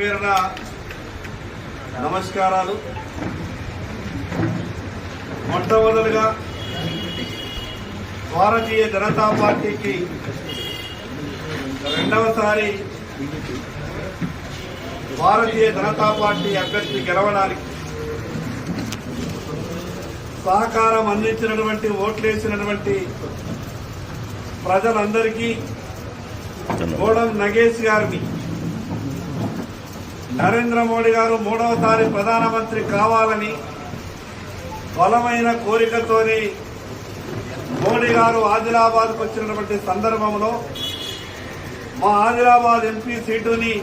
పేరున నమస్కారాలు. మొట్టమొదలుగా భారతీయ జనతా పార్టీకి రెండవసారి భారతీయ జనతా పార్టీ అభ్యర్థి గెలవడానికి సహకారం అందించినటువంటి ఓట్లేసినటువంటి ప్రజలందరికీ గోడం నగేష్ గారిని నరేంద్ర మోడీ గారు మూడవసారి ప్రధానమంత్రి కావాలని బలమైన కోరికతోని మోడీ గారు ఆదిలాబాద్కు వచ్చినటువంటి సందర్భంలో మా ఆదిలాబాద్ ఎంపీ సీటుని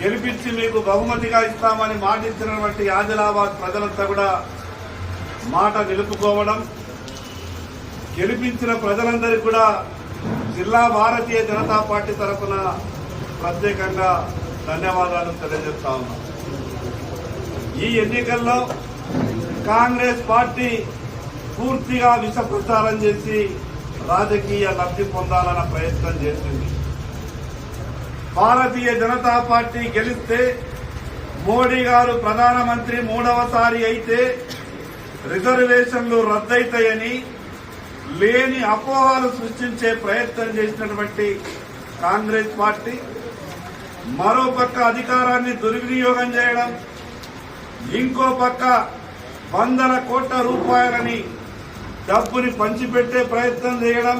గెలిపించి మీకు బహుమతిగా ఇస్తామని మాటిచ్చినటువంటి ఆదిలాబాద్ ప్రజలంతా కూడా మాట నిలుపుకోవడం గెలిపించిన ప్రజలందరికీ కూడా జిల్లా భారతీయ జనతా పార్టీ తరఫున ప్రత్యేకంగా ధన్యవాదాలు తెలియజేస్తా ఉన్నాం. ఈ ఎన్నికల్లో కాంగ్రెస్ పార్టీ పూర్తిగా విష ప్రచారం చేసి రాజకీయ లబ్ధి పొందాలన్న ప్రయత్నం చేసింది. భారతీయ జనతా పార్టీ గెలిస్తే మోడీ గారు ప్రధానమంత్రి మూడవసారి అయితే రిజర్వేషన్లు రద్దయితాయని లేని అపోహలు సృష్టించే ప్రయత్నం చేసినటువంటి కాంగ్రెస్ పార్టీ మరో పక్క అధికారాన్ని దుర్వినియోగం చేయడం ఇంకో పక్క వందల కోట్ల రూపాయలని డబ్బుని పంచిపెట్టే ప్రయత్నం చేయడం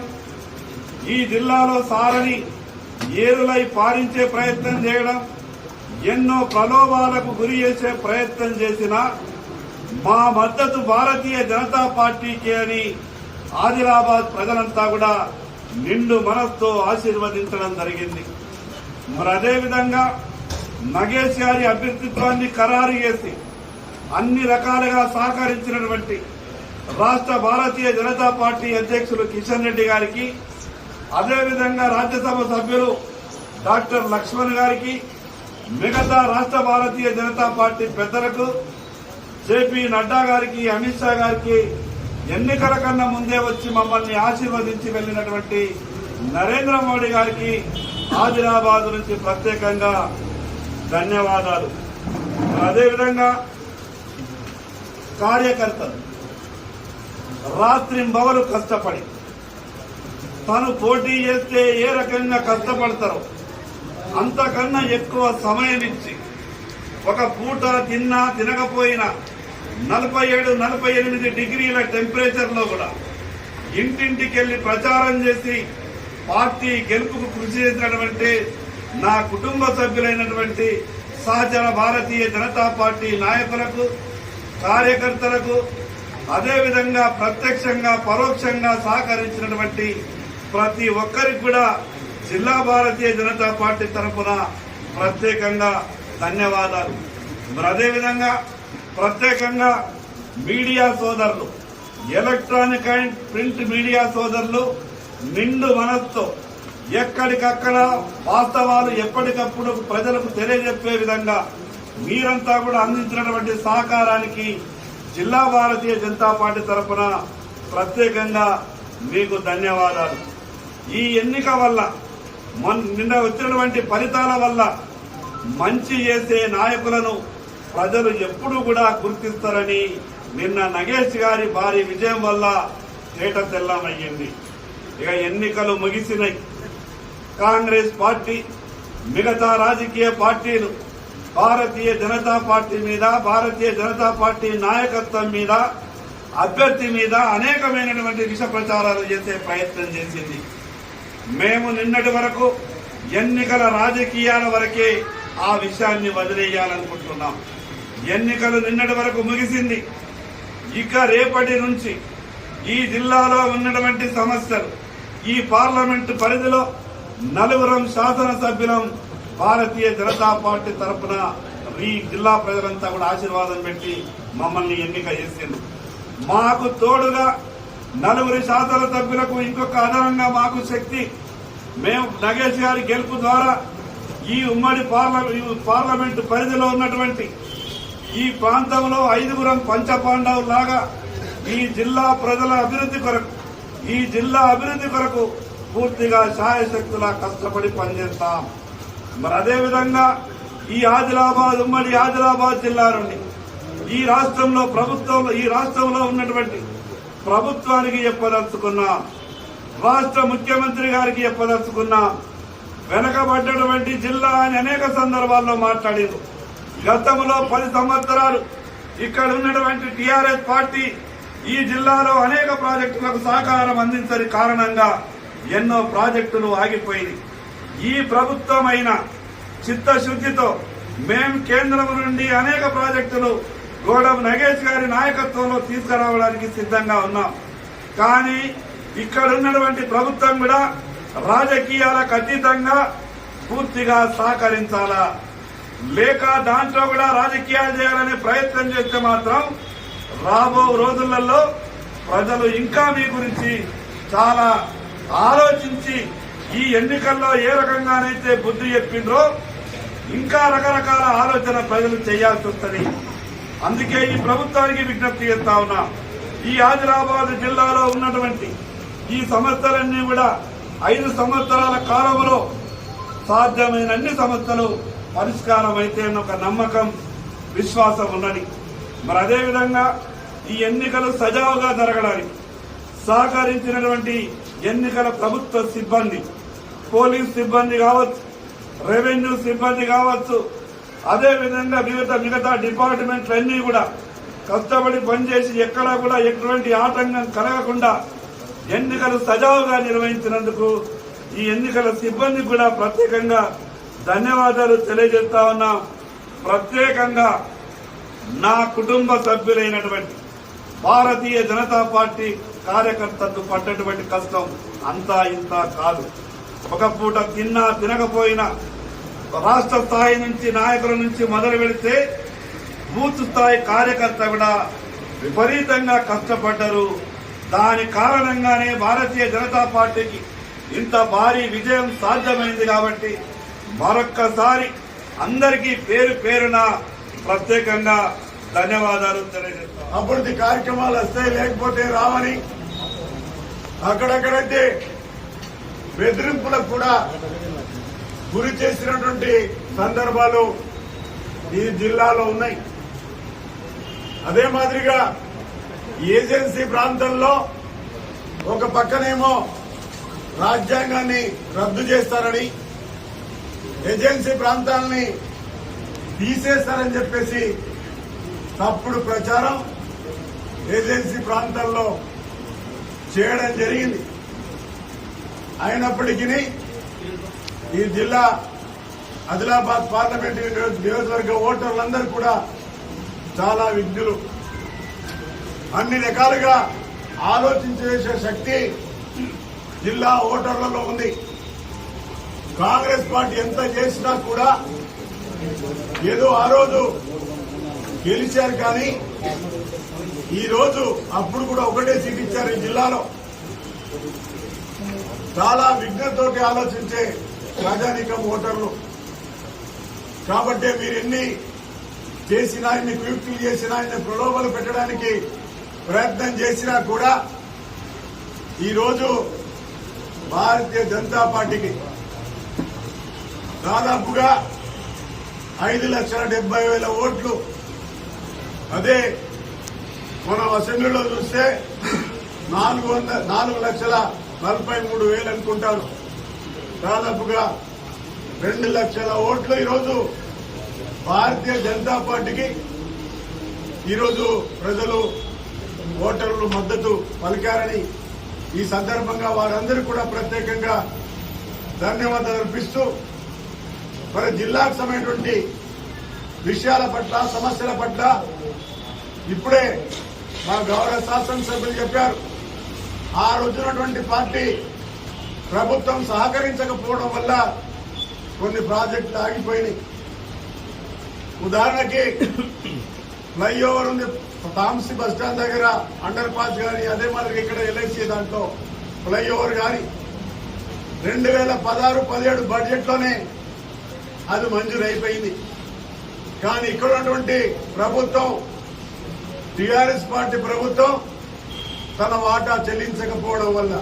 ఈ జిల్లాలో సారని ఏరులై పారించే ప్రయత్నం చేయడం ఎన్నో ప్రలోభాలకు గురి చేసే ప్రయత్నం చేసినా మా మద్దతు భారతీయ జనతా పార్టీకి అని ఆదిలాబాద్ ప్రజలంతా కూడా నిండు మనస్తో ఆశీర్వదించడం జరిగింది. మరి అదేవిధంగా నగేష్ గారి అభ్యర్థిత్వాన్ని ఖరారు చేసి అన్ని రకాలుగా సహకరించినటువంటి రాష్ట్ర భారతీయ జనతా పార్టీ అధ్యక్షులు కిషన్ రెడ్డి గారికి అదేవిధంగా రాజ్యసభ సభ్యులు డాక్టర్ లక్ష్మణ్ గారికి మిగతా రాష్ట్ర భారతీయ జనతా పార్టీ పెద్దలకు జేపీ నడ్డా గారికి అమిత్ షా గారికి ఎన్నికల కన్నా ముందే వచ్చి మమ్మల్ని ఆశీర్వదించి వెళ్ళినటువంటి నరేంద్ర మోడీ గారికి ఆదిలాబాద్ నుంచి ప్రత్యేకంగా ధన్యవాదాలు. అదేవిధంగా కార్యకర్తలు రాత్రింబవలు కష్టపడి తను పోటీ చేస్తే ఏ రకంగా కష్టపడతారో అంతకన్నా ఎక్కువ సమయం ఇచ్చి ఒక పూట తిన్నా తినకపోయినా నలభై ఏడు నలభై ఎనిమిది డిగ్రీల టెంపరేచర్లో కూడా ఇంటింటికెళ్ళి ప్రచారం చేసి పార్టీ గెలుపుకు కృషి చేసినటువంటి నా కుటుంబ సభ్యులైనటువంటి సహచర భారతీయ జనతా పార్టీ నాయకులకు కార్యకర్తలకు అదేవిధంగా ప్రత్యక్షంగా పరోక్షంగా సహకరించినటువంటి ప్రతి ఒక్కరికి కూడా జిల్లా భారతీయ జనతా పార్టీ తరఫున ప్రత్యేకంగా ధన్యవాదాలు. మరి అదేవిధంగా ప్రత్యేకంగా మీడియా సోదరులు ఎలక్ట్రానిక్ అండ్ ప్రింట్ మీడియా సోదరులు నిండు మనస్తో ఎక్కడికక్కడ వాస్తవాలు ఎప్పటికప్పుడు ప్రజలకు తెలియజెప్పే విధంగా మీరంతా కూడా అందించినటువంటి సహకారానికి జిల్లా భారతీయ జనతా పార్టీ తరఫున ప్రత్యేకంగా మీకు ధన్యవాదాలు. ఈ ఎన్నిక వల్ల మొన్న నిన్న వచ్చినటువంటి ఫలితాల వల్ల మంచి చేసే నాయకులను ప్రజలు ఎప్పుడు కూడా గుర్తిస్తారని నిన్న నగేష్ గారి భారీ విజయం వల్ల తేట తెల్లమయ్యింది. ఇక ఎన్నికలు ముగిసినాయి. కాంగ్రెస్ పార్టీ మిగతా రాజకీయ పార్టీలు భారతీయ జనతా పార్టీ మీద భారతీయ జనతా పార్టీ నాయకత్వం మీద అభ్యర్థి మీద అనేకమైనటువంటి విష ప్రచారాలు చేసే ప్రయత్నం చేసింది. మేము నిన్నటి వరకు ఎన్నికల రాజకీయాల వరకే ఆ విషయాన్ని వదిలేయాలనుకుంటున్నాం. ఎన్నికలు నిన్నటి వరకు ముగిసింది. ఇక రేపటి నుంచి ఈ జిల్లాలో ఉన్నటువంటి సమస్యలు ఈ పార్లమెంట్ పరిధిలో నలుగురం శాసనసభ్యులం భారతీయ జనతా పార్టీ తరఫున ఈ జిల్లా ప్రజలంతా కూడా ఆశీర్వాదం పెట్టి మమ్మల్ని ఎన్నిక చేసింది మాకు తోడుగా నలుగురి శాసనసభ్యులకు ఇంకొక అదనంగా మాకు శక్తి. మేము నగేష్ గారి గెలుపు ద్వారా ఈ ఉమ్మడి పార్లమెంట్ పార్లమెంట్ పరిధిలో ఉన్నటువంటి ఈ ప్రాంతంలో ఐదుగురం పంచపాండవులాగా ఈ జిల్లా ప్రజల అభివృద్ధి కొరకు ఈ జిల్లా అభివృద్ధి కొరకు పూర్తిగా శాయశక్తులా కష్టపడి పనిచేస్తాం. మరి అదేవిధంగా ఈ ఆదిలాబాద్ ఉమ్మడి ఆదిలాబాద్ జిల్లా నుండి ఈ రాష్ట్రంలో ప్రభుత్వంలో ఈ రాష్ట్రంలో ఉన్నటువంటి ప్రభుత్వానికి చెప్పదలుచుకున్నా రాష్ట్ర ముఖ్యమంత్రి గారికి చెప్పదలుచుకున్నా వెనకబడ్డటువంటి జిల్లా అని అనేక సందర్భాల్లో మాట్లాడారు. గతంలో పది సంవత్సరాలు ఇక్కడ ఉన్నటువంటి టీఆర్ఎస్ పార్టీ ఈ జిల్లాలో అనేక ప్రాజెక్టులకు సహకారం అందించని కారణంగా ఎన్నో ప్రాజెక్టులు ఆగిపోయింది ఈ ప్రభుత్వమైన చిత్తశుద్ధితో మేం కేంద్రం నుండి అనేక ప్రాజెక్టులు గోడం నగేష్ గారి నాయకత్వంలో తీసుకురావడానికి సిద్ధంగా ఉన్నాం. కానీ ఇక్కడ ఉన్నటువంటి ప్రభుత్వం కూడా రాజకీయాలకు అతీతంగా పూర్తిగా సహకరించాలా? లేక దాంట్లో కూడా రాజకీయాలు చేయాలనే ప్రయత్నం చేస్తే మాత్రం రాబో రోజులలో ప్రజలు ఇంకా మీ గురించి చాలా ఆలోచించి ఈ ఎన్నికల్లో ఏ రకంగానైతే బుద్ధి చెప్పిండ్రో ఇంకా రకరకాల ఆలోచన ప్రజలు చేయాల్సి వస్తుంది. అందుకే ఈ ప్రభుత్వానికి విజ్ఞప్తి చేస్తా ఉన్నా. ఈ ఆదిలాబాద్ జిల్లాలో ఉన్నటువంటి ఈ సమస్యలన్నీ కూడా ఐదు సంవత్సరాల కాలంలో సాధ్యమైన అన్ని సమస్యలు పరిష్కారం అయితే ఒక నమ్మకం విశ్వాసం ఉన్నది. మరి అదేవిధంగా ఈ ఎన్నికలు సజావుగా జరగడానికి సహకరించినటువంటి ఎన్నికల ప్రభుత్వ సిబ్బంది పోలీస్ సిబ్బంది కావచ్చు రెవెన్యూ సిబ్బంది కావచ్చు అదేవిధంగా వివిధ మిగతా డిపార్ట్మెంట్లన్నీ కూడా కష్టపడి పనిచేసి ఎక్కడా కూడా ఎటువంటి ఆటంకం కలగకుండా ఎన్నికలు సజావుగా నిర్వహించినందుకు ఈ ఎన్నికల సిబ్బంది కూడా ప్రత్యేకంగా ధన్యవాదాలు తెలియజేస్తా ఉన్నాం. ప్రత్యేకంగా నా కుటుంబ సభ్యులైనటువంటి భారతీయ జనతా పార్టీ కార్యకర్తలు పడ్డటువంటి కష్టం అంతా ఇంత కాదు. ఒక పూట తిన్నా తినకపోయినా రాష్ట్ర స్థాయి నుంచి నాయకుల నుంచి మొదలు పెడితే బూత్ స్థాయి కార్యకర్త కూడా విపరీతంగా కష్టపడ్డారు. దాని కారణంగానే భారతీయ జనతా పార్టీకి ఇంత భారీ విజయం సాధ్యమైంది కాబట్టి మరొక్కసారి అందరికీ పేరు పేరున ప్రత్యేకంగా ధన్యవాదాలు తెలియజేస్తాం. అభివృద్ధి కార్యక్రమాలు వస్తాయి లేకపోతే రావని అక్కడక్కడైతే బెదిరింపులకు కూడా గురి చేసినటువంటి సందర్భాలు ఈ జిల్లాలో ఉన్నాయి. అదే మాదిరిగా ఏజెన్సీ ప్రాంతంలో ఒక పక్కనేమో రాజ్యాంగాన్ని రద్దు చేస్తారని ఏజెన్సీ ప్రాంతాలని తీసేస్తారని చెప్పేసి తప్పుడు ప్రచారం ఏజెన్సీ ప్రాంతాల్లో చేయడం జరిగింది. అయినప్పటికీ ఈ జిల్లా ఆదిలాబాద్ పార్లమెంటు నియోజకవర్గ ఓటర్లందరూ కూడా చాలా విజ్ఞులు అన్ని రకాలుగా ఆలోచించేసే శక్తి జిల్లా ఓటర్లలో ఉంది. కాంగ్రెస్ పార్టీ ఎంత చేసినా కూడా ఏదో ఆ రోజు గెలిచారు కానీ ఈ రోజు అప్పుడు కూడా ఒకటే సీట్ ఇచ్చారు ఈ జిల్లాలో. చాలా విఘ్నతోటి ఆలోచించే ప్రజానీకం ఓటర్లు. కాబట్టి మీరు ఎన్ని చేసినా ఎన్ని కుయుక్తులు చేసినా ఎన్ని ప్రలోభాలు పెట్టడానికి ప్రయత్నం చేసినా కూడా ఈరోజు భారతీయ జనతా పార్టీకి దాదాపుగా ఐదు లక్షల డెబ్బై వేల ఓట్లు. అదే మనం అసెంబ్లీలో చూస్తే నాలుగు వందల నాలుగు లక్షల నలభై మూడు వేలు అనుకుంటారు. దాదాపుగా రెండు లక్షల ఓట్లు ఈరోజు భారతీయ జనతా పార్టీకి. ఈరోజు ప్రజలు ఓటర్లు మద్దతు పలికారని ఈ సందర్భంగా వారందరూ కూడా ప్రత్యేకంగా ధన్యవాదాలు అర్పిస్తూ మరి జిల్లాకు సంబంధించినటువంటి విషయాల పట్ల సమస్యల పట్ల ఇప్పుడే మా గౌరవ శాసనసభ్యులు చెప్పారు. ఆ రోజునటువంటి పార్టీ ప్రభుత్వం సహకరించకపోవడం వల్ల కొన్ని ప్రాజెక్టులు ఆగిపోయినాయి. ఉదాహరణకి ఫ్లైఓవర్ ఉంది. తాంసి బస్ స్టాండ్ దగ్గర అండర్ పాస్ కానీ అదే మనకి ఇక్కడ ఎల్ఐసి దాంట్లో ఫ్లైఓవర్ కానీ రెండు వేల పదహారు పదిహేడు బడ్జెట్లోనే అది మంజూరైపోయింది. కానీ ఇక్కడ ఉన్నటువంటి ప్రభుత్వం టిఆర్ఎస్ పార్టీ ప్రభుత్వం తన వాటా చెల్లించకపోవడం వల్ల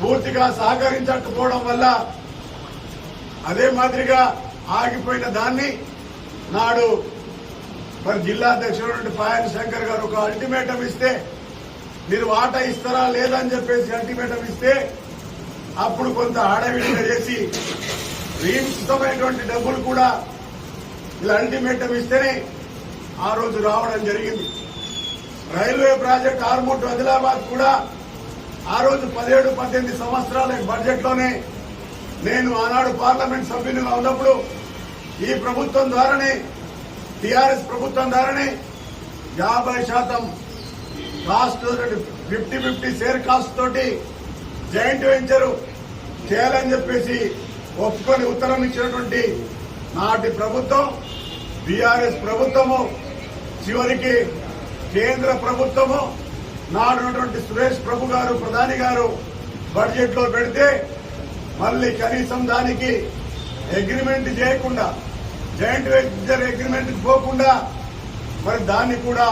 పూర్తిగా సహకరించకపోవడం వల్ల అదే మాదిరిగా ఆగిపోయిన దాన్ని నాడు మరి జిల్లా అధ్యక్షుడు పాయన శంకర్ గారు ఒక అల్టిమేటం ఇస్తే మీరు వాటా ఇస్తారా లేదా అని చెప్పేసి అల్టిమేటం ఇస్తే అప్పుడు కొంత ఆడవిడిగా చేసి రీమితమైనటువంటి డబ్బులు కూడా ఇలా అల్టిమేటం ఇస్తేనే ఆ రోజు రావడం జరిగింది. రైల్వే ప్రాజెక్ట్ ఆర్మూట్ ఆదిలాబాద్ కూడా ఆ రోజు పదిహేడు పద్దెనిమిది సంవత్సరాల బడ్జెట్లోనే నేను ఆనాడు పార్లమెంట్ సభ్యునిగా ఉన్నప్పుడు ఈ ప్రభుత్వం ద్వారానే టీఆర్ఎస్ ప్రభుత్వం ద్వారానే యాభై శాతం cost fifty fifty share cost తోటి జాయింట్ వెంచర్ చేయాలని చెప్పేసి ఒప్పుకొని ఉత్తరం ఇచ్చినటువంటి నాటి ప్రభుత్వం బీఆర్ఎస్ ప్రభుత్వము చివరికి కేంద్ర ప్రభుత్వము నాడున్నటువంటి సురేష్ ప్రభు గారు ప్రధాని గారు బడ్జెట్లో పెడితే మళ్ళీ కనీసం దానికి అగ్రిమెంట్ చేయకుండా జాయింట్ వెంచర్ అగ్రిమెంట్ పోకుండా మరి దాన్ని కూడా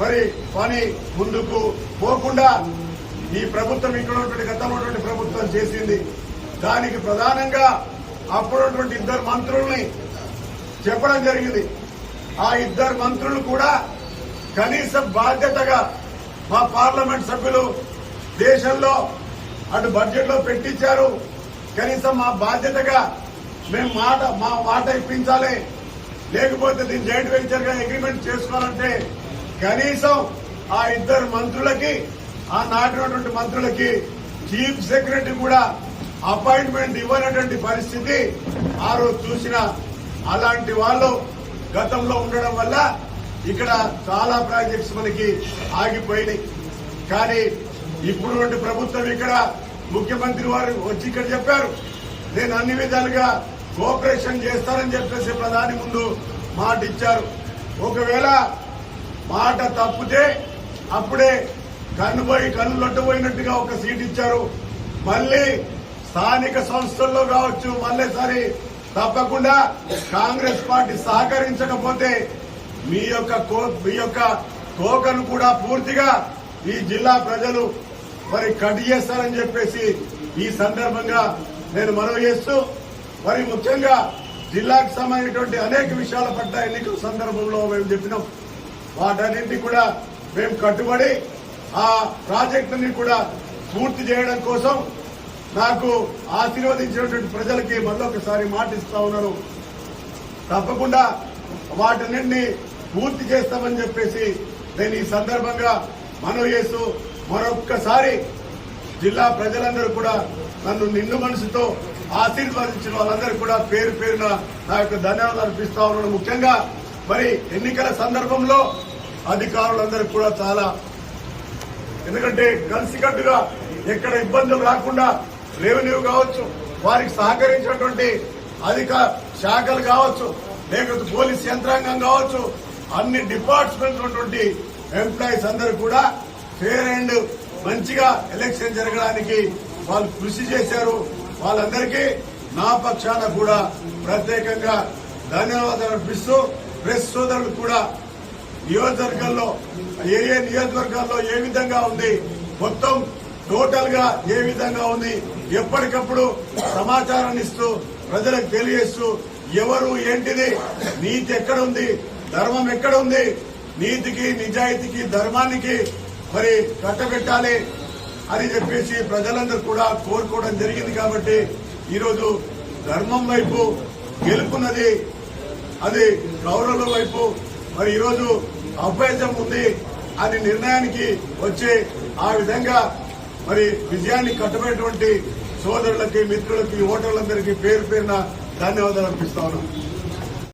మరి పని ముందుకు పోకుండా ఈ ప్రభుత్వం ఇక్కడ ఉన్నటువంటి గతంలో ప్రభుత్వం చేసింది. దానికి ప్రధానంగా అప్పుడున్నటువంటి ఇద్దరు మంత్రుల్ని చెప్పడం జరిగింది. ఆ ఇద్దరు మంత్రులు కూడా కనీస బాధ్యతగా మా పార్లమెంట్ సభ్యులు దేశంలో అటు బడ్జెట్లో పెట్టించారు. కనీసం మా బాధ్యతగా మేము మాట మా మాట ఇప్పించాలి. లేకపోతే దీన్ని జాయింట్ వెంచర్గా అగ్రిమెంట్ చేసుకోవాలంటే కనీసం ఆ ఇద్దరు మంత్రులకి ఆ నాటినటువంటి మంత్రులకి చీఫ్ సెక్రటరీ కూడా అపాయింట్మెంట్ ఇవ్వనటువంటి పరిస్థితి ఆ రోజు చూసిన అలాంటి వాళ్ళు గతంలో ఉండడం వల్ల ఇక్కడ చాలా ప్రాజెక్ట్స్ మనకి ఆగిపోయినాయి. కానీ ఇప్పుడు ప్రభుత్వం ఇక్కడ ముఖ్యమంత్రి వారు వచ్చి ఇక్కడ చెప్పారు నేను అన్ని విధాలుగా కోఆపరేషన్ చేస్తానని చెప్పేసి ప్రధాని ముందు మాట ఇచ్చారు. ఒకవేళ మాట తప్పితే అప్పుడే కన్నుపోయి కన్ను లొట్టబోయినట్టుగా ఒక సీట్ ఇచ్చారు. మళ్ళీ స్థానిక సంస్థల్లో కావచ్చు మళ్ళీసారి తప్పకుండా కాంగ్రెస్ పార్టీ సహకరించకపోతే మీ యొక్క కో- మీ యొక్క కోకను కూడా పూర్తిగా ఈ జిల్లా ప్రజలు మరి కట్ చేస్తారని చెప్పేసి ఈ సందర్భంగా నేను మనవి చేస్తూ మరి ముఖ్యంగా జిల్లాకు సంబంధించినటువంటి అనేక విషయాల పట్ల ఎన్నికల సందర్భంలో మేము చెప్పినాం. వాటన్నింటి కూడా మేము కట్టుబడి ఆ ప్రాజెక్టుని కూడా పూర్తి చేయడం కోసం నాకు ఆశీర్వదించినటువంటి ప్రజలకి మళ్ళొకసారి మాటిస్తా ఉన్నాను. తప్పకుండా వాటన్నింటినీ పూర్తి చేస్తామని చెప్పేసి నేను ఈ సందర్భంగా మనవి చేస్తూ మరొక్కసారి జిల్లా ప్రజలందరూ కూడా నన్ను నిండు మనసుతో ఆశీర్వదించిన వాళ్ళందరూ కూడా పేరు పేరున నా యొక్క ధన్యవాదాలు అర్పిస్తా ఉన్నాను. ముఖ్యంగా మరి ఎన్నికల సందర్భంలో అధికారులందరూ కూడా చాలా ఎందుకంటే కలిసికట్టుగా ఎక్కడ ఇబ్బందులు రాకుండా రెవెన్యూ కావచ్చు వారికి సహకరించినటువంటి అధిక శాఖలు కావచ్చు లేకపోతే పోలీస్ యంత్రాంగం కావచ్చు అన్ని డిపార్ట్మెంట్ ఉన్నటువంటి ఎంప్లాయీస్ అందరూ కూడా ఫేర్ అండ్ మంచిగా ఎలక్షన్ జరగడానికి వాళ్ళు కృషి చేశారు. వాళ్ళందరికీ నా పక్షాన కూడా ప్రత్యేకంగా ధన్యవాదాలు అర్పిస్తూ ప్రెస్ సోదరులు కూడా నియోజకవర్గంలో ఏ ఏ నియోజకవర్గాల్లో ఏ విధంగా ఉంది మొత్తం టోటల్గా ఏ విధంగా ఉంది ఎప్పటికప్పుడు సమాచారాన్ని ఇస్తూ ప్రజలకు తెలియజేస్తూ ఎవరు ఏంటిది నీతి ఎక్కడ ఉంది ధర్మం ఎక్కడ ఉంది నీతికి నిజాయితీకి ధర్మానికి మరి కట్టబెట్టాలి అని చెప్పేసి ప్రజలందరూ కూడా కోరుకోవడం జరిగింది కాబట్టి ఈరోజు ధర్మం వైపు గెలుపున్నది అది గౌరవం వైపు మరి ఈరోజు అభ్యర్థం ఉంది అని నిర్ణయానికి వచ్చి ఆ విధంగా మరి విజయాన్ని కట్టబెట్టినటువంటి సోదరులకి మిత్రులకి ఓటర్లందరికీ పేరు పేరున ధన్యవాదాలు అర్పిస్తా ఉన్నాం.